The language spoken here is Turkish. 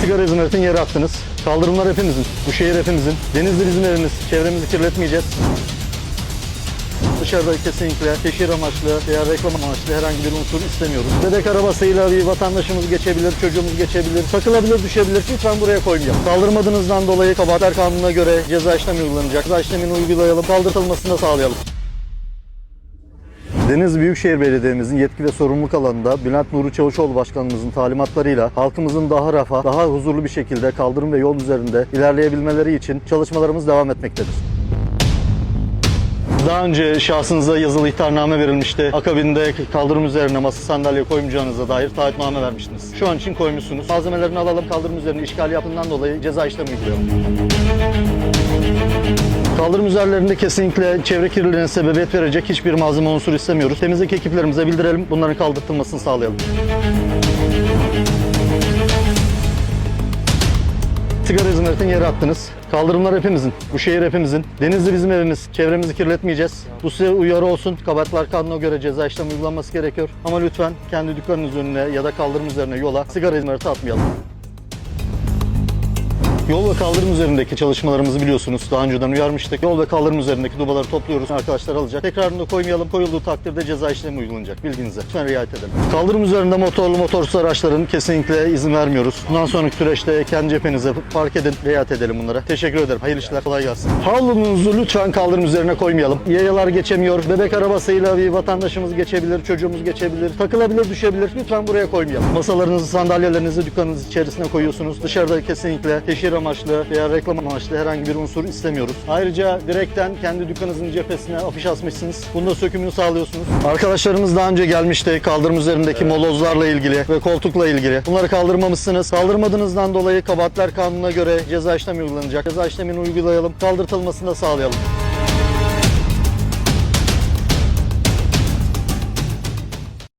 Sigara hizmetin yere attınız. Kaldırımlar hepimizin. Bu şehir hepimizin. Denizli bizim evimiz. Çevremizi kirletmeyeceğiz. Dışarıda kesinlikle teşhir amaçlı veya reklam amaçlı herhangi bir unsur istemiyoruz. Bebek arabasıyla bir vatandaşımız geçebilir, çocuğumuz geçebilir, takılabilir, düşebilir. Lütfen buraya koymayalım. Kaldırmadığınızdan dolayı kabahatler kanununa göre ceza işlemi uygulanacak. Ceza işlemini uygulayalım, kaldırtılmasını da sağlayalım. Denizli Büyükşehir Belediye'mizin yetki ve sorumluluk alanında Bülent Nuri Çavuşoğlu Başkanımızın talimatlarıyla halkımızın daha rafa, daha huzurlu bir şekilde kaldırım ve yol üzerinde ilerleyebilmeleri için çalışmalarımız devam etmektedir. Daha önce şahsınıza yazılı ihtarname verilmişti. Akabinde kaldırım üzerine masa sandalye koymayacağınıza dair taahhütname vermiştiniz. Şu an için koymuşsunuz. Malzemelerini alalım kaldırım üzerine işgal yaptığından dolayı ceza işlemi uygulayalım. Kaldırım üzerlerinde kesinlikle çevre kirliliğine sebebiyet verecek hiçbir malzeme unsur istemiyoruz. Temizlik ekiplerimize bildirelim, bunların kaldırtılmasını sağlayalım. Sigara hizmetini yere attınız. Kaldırımlar hepimizin. Bu şehir hepimizin. Denizli bizim evimiz. Çevremizi kirletmeyeceğiz. Bu size uyarı olsun. Kabahatler kanuna göre ceza işlemi uygulanması gerekiyor. Ama lütfen kendi dükkanınız önüne ya da kaldırım üzerine yola sigara hizmeti atmayalım. Yol ve kaldırım üzerindeki çalışmalarımızı biliyorsunuz. Daha önceden uyarmıştık. Yol ve kaldırım üzerindeki dubaları topluyoruz. Arkadaşlar alacak. Tekrarında koymayalım. Koyulduğu takdirde ceza işlemi uygulanacak. Bilginize. Lütfen riayet edelim. Kaldırım üzerinde motorlu motorsuz araçların kesinlikle izin vermiyoruz. Bundan sonraki süreçte kendi cephenize park edin. Riayet edelim bunlara. Teşekkür ederim. Hayırlı işler. Kolay gelsin. Havlunuzu lütfen kaldırım üzerine koymayalım. Yayalar geçemiyor. Bebek arabasıyla bir vatandaşımız geçebilir. Çocuğumuz geçebilir. Takılabilir, düşebilir. Lütfen buraya koymayalım. Masalarınızı, sandalyelerinizi dükkanınız içerisine koyuyorsunuz. Dışarıda kesinlikle teşhir amaçlı veya reklam amaçlı herhangi bir unsur istemiyoruz. Ayrıca direkten kendi dükkanınızın cephesine afiş asmışsınız. Bunda sökümünü sağlıyorsunuz. Arkadaşlarımız daha önce gelmişti kaldırım üzerindeki molozlarla ilgili ve koltukla ilgili. Bunları kaldırmamışsınız. Kaldırmadığınızdan dolayı kabahatler kanununa göre ceza işlemi uygulanacak. Ceza işlemini uygulayalım. Kaldırtılmasını da sağlayalım.